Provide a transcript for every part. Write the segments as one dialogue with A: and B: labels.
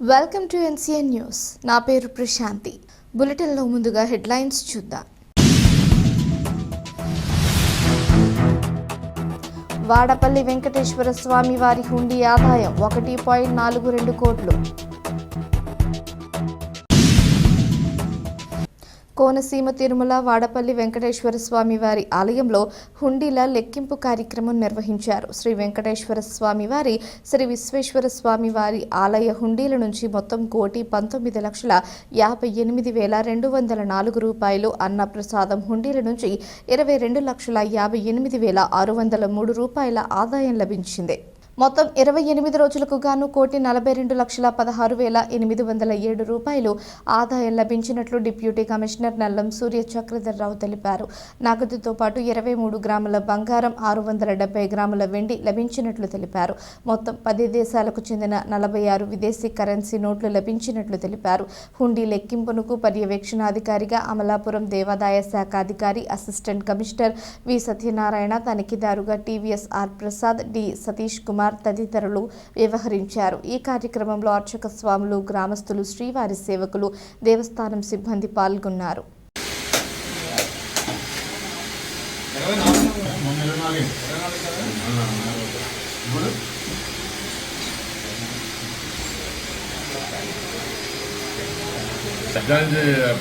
A: Welcome to NCN news నా పేరు ప్రశాంతి. బులెటిన్లో ముందుగా హెడ్లైన్స్ చూద్దాం. వాడపల్లి వెంకటేశ్వర స్వామి వారి హుండీ ఆదాయం ఒకటి పాయింట్ నాలుగు రెండు కోట్లు. కోనసీమ తిరుమల వాడపల్లి వెంకటేశ్వర స్వామి వారి ఆలయంలో హుండీల లెక్కింపు కార్యక్రమం నిర్వహించారు. శ్రీ వెంకటేశ్వర స్వామి వారి శ్రీ విశ్వేశ్వర స్వామి వారి ఆలయ హుండీల నుంచి మొత్తం కోటి పంతొమ్మిది లక్షల యాభై ఎనిమిది వేల రెండు వందల నాలుగు రూపాయలు అన్నప్రసాదం హుండీల నుంచి ఇరవై రెండు లక్షల యాభై ఎనిమిది వేల ఆరు వందల మూడు రూపాయల ఆదాయం లభించింది. మొత్తం ఇరవై ఎనిమిది రోజులకు గాను కోటి నలభై రెండు లక్షల పదహారు వేల ఎనిమిది వందల ఏడు రూపాయలు ఆదాయం లభించినట్లు డిప్యూటీ కమిషనర్ నల్లం సూర్య చక్రధర్రావు తెలిపారు. నగదుతో పాటు ఇరవై మూడు గ్రాముల బంగారం ఆరు వందల డెబ్బై గ్రాముల వెండి లభించినట్లు తెలిపారు. మొత్తం పది దేశాలకు చెందిన నలభై ఆరు విదేశీ కరెన్సీ నోట్లు లభించినట్లు తెలిపారు. హుండీ లెక్కింపునకు పర్యవేక్షణాధికారిగా అమలాపురం దేవాదాయ శాఖ అధికారి assistant commissioner V Satyanarayana తనిఖీదారుగా TVS R Prasad D Satish Kumar తదితరులు వ్యవహరించారు. ఈ కార్యక్రమంలో అర్చక స్వాములు గ్రామస్తులు శ్రీవారి సేవకులు దేవస్థానం సిబ్బంది పాల్గొన్నారు.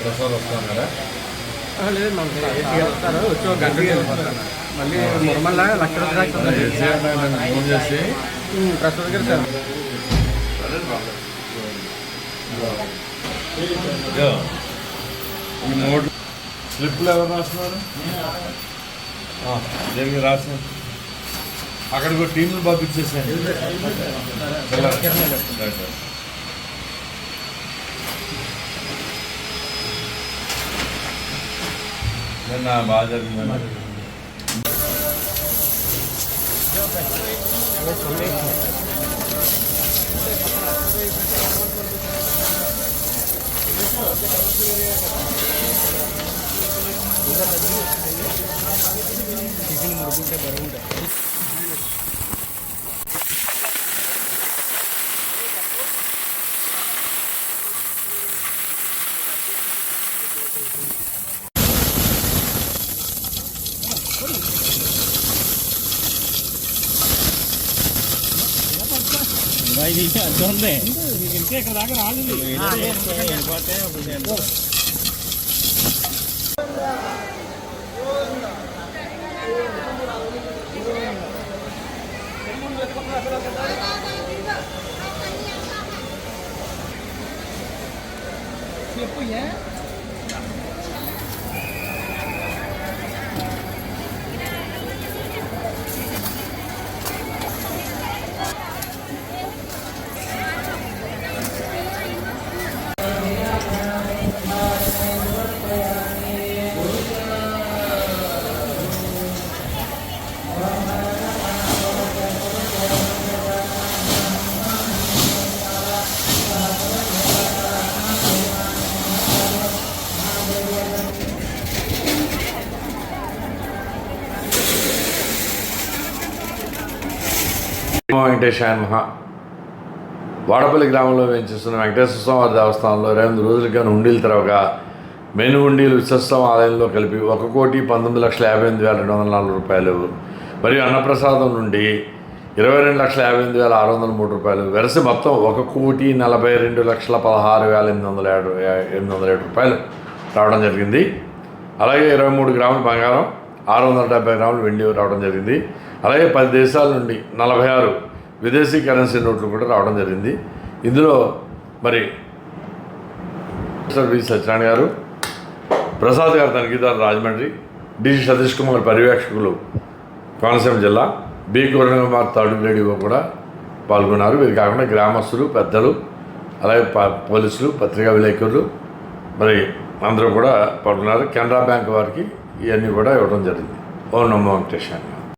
B: ప్రసాద్ వస్తాను కదా
C: లేదు మనకి ఏసీ వస్తారు? వచ్చి ఒక గంట మళ్ళీ మురమల్ల లక్ష
B: ఫోన్ చేసి.
C: ప్రసాద్ గారు సార్.
B: ఈ స్లిప్లు ఎవరు రాస్తున్నారు? దేనికి రాసిన అక్కడికి టీంలు పంపించేసాను నిన్న బాగా జరిగిందని
C: టిఫిన్ ముడుకుంటే బరువుంటాయి ఇది అర్థం ఉంది ఇంకే ఇక్కడ దాకా రాలేదు
B: వెంకటేశాయ మహా. వాడపల్లి గ్రామంలో వేయించేస్తున్న వెంకటేశ్వర స్వామి దేవస్థానంలో ఇరవై ఎనిమిది రోజులుగా హుండీలు తెరవగా మెను హుండీలు విశ్వస్తం ఆలయంలో కలిపి ఒక కోటి పంతొమ్మిది లక్షల యాభై ఎనిమిది వేల రెండు వందల నాలుగు రూపాయలు మరియు అన్నప్రసాదం నుండి ఇరవై రెండు లక్షల యాభై ఎనిమిది వేల ఆరు వందల మూడు రూపాయలు వెరసి మొత్తం ఒక కోటి నలభై రెండు లక్షల పదహారు వేల ఎనిమిది వందల ఏడు ఎనిమిది వందల ఏడు రూపాయలు రావడం జరిగింది. అలాగే ఇరవై మూడు గ్రాముల బంగారం ఆరు వందల డెబ్బై గ్రాములు వెండి రావడం జరిగింది. అలాగే పది దేశాల నుండి నలభై ఆరు విదేశీ కరెన్సీ నోట్లు కూడా రావడం జరిగింది. ఇందులో మరి మిస్టర్ వి సత్యనారాయణ గారు ప్రసాద్ గారు తనిఖీదారు రాజమండ్రి డి సతీష్ కుమార్ పర్యవేక్షకులు కోనసీమ జిల్లా B Kiran Kumar third radio కూడా పాల్గొన్నారు. వీరు కాకుండా గ్రామస్తులు పెద్దలు అలాగే ప- పోలీసులు పత్రికా విలేకరులు మరి అందరూ కూడా పాల్గొన్నారు. కెనరా బ్యాంక్ వారికి ఇవన్నీ కూడా ఇవ్వడం జరిగింది. ఓ నమో వెంకటేశాన్ని